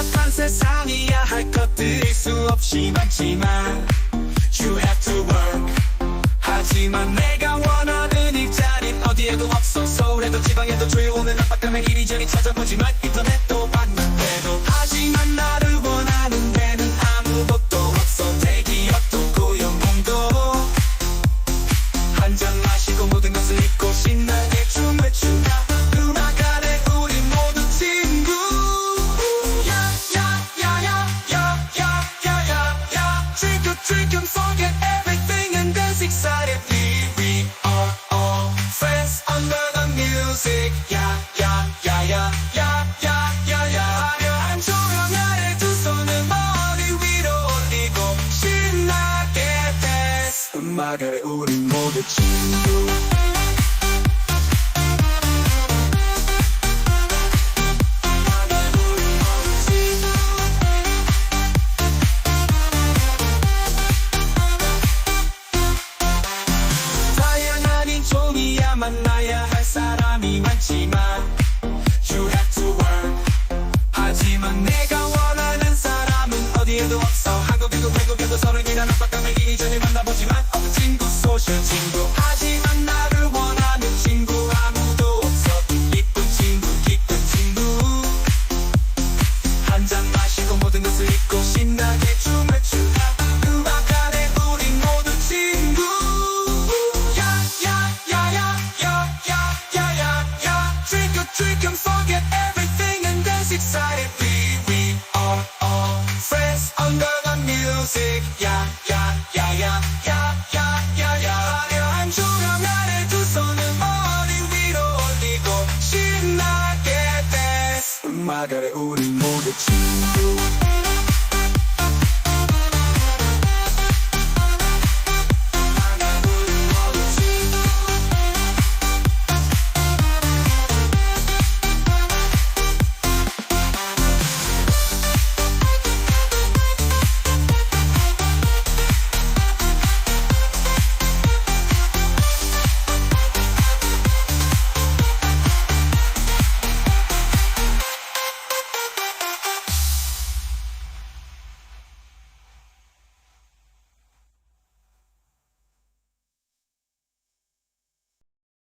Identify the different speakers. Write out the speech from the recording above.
Speaker 1: 복잡한 세상이야. 할 것들이 수없이 많지만 You have to work. 하지만 내가 원하는 일자리는 어디에도 없어. 서울에도 지방에도 조용한 압박감에 이리저리 찾아보지만 drink and forget everything and dance excitedly. We are all friends under the music. Yeah, yeah, yeah, yeah, yeah, yeah, yeah, yeah. 우리 모두 친구. 하지만 내가 원하는 사람은 어디에도 없어. 한국에도 외국에도 서른 이란 압박감을 이리저리 만나보지만 없는 친구 소셜 친구. 하지만 마다래 우리 모두 친구